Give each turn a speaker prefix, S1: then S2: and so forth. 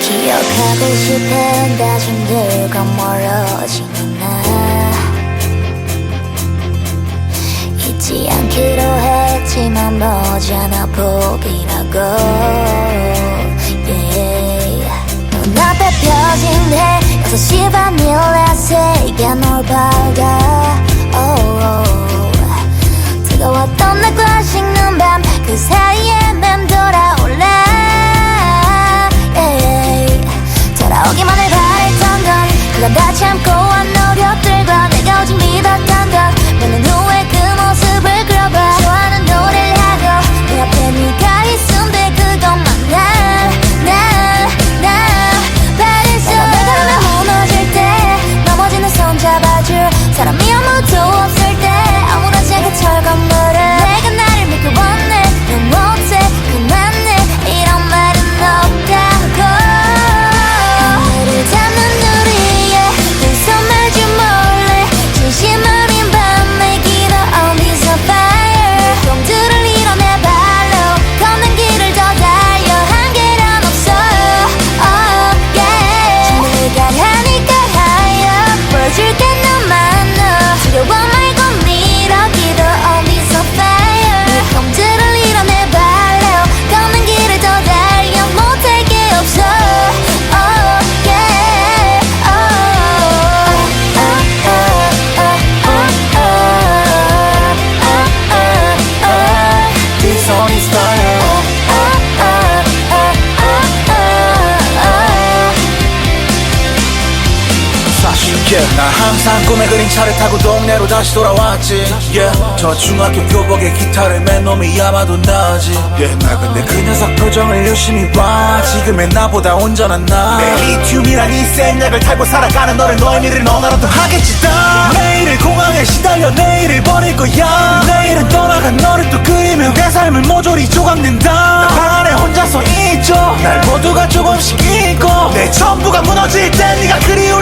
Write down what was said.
S1: 기억하고 싶은 다짐들과 멀어지는 나. 잊지 않기로 했지만 머지않아 포기라고. 눈앞에 펴진 해 6시 반 일에 세게 널 박아 yeah, 나
S2: 항상 꿈에 그린 차를 타고 동네로 다시 돌아왔지. Yeah, 저 중학교 교복에 기타를 맨 놈이 아마도 나지. Yeah, 나 근데 그 녀석 표정을 유심히 봐. 지금의 나보다 온전한 나내 리튬이란 이센 약을 탈고 살아가는 너를 너의 미래를 너나라도 하겠지 다. 내일을 공항에 시달려 내일을 버릴 거야. 내일은 떠나간 너를 또 그리며 내 삶을 모조리 조각낸다. 나방 안에 혼자서 있죠. 날 모두가 조금씩 잊고 내 전부가 무너질 때 네가 그리울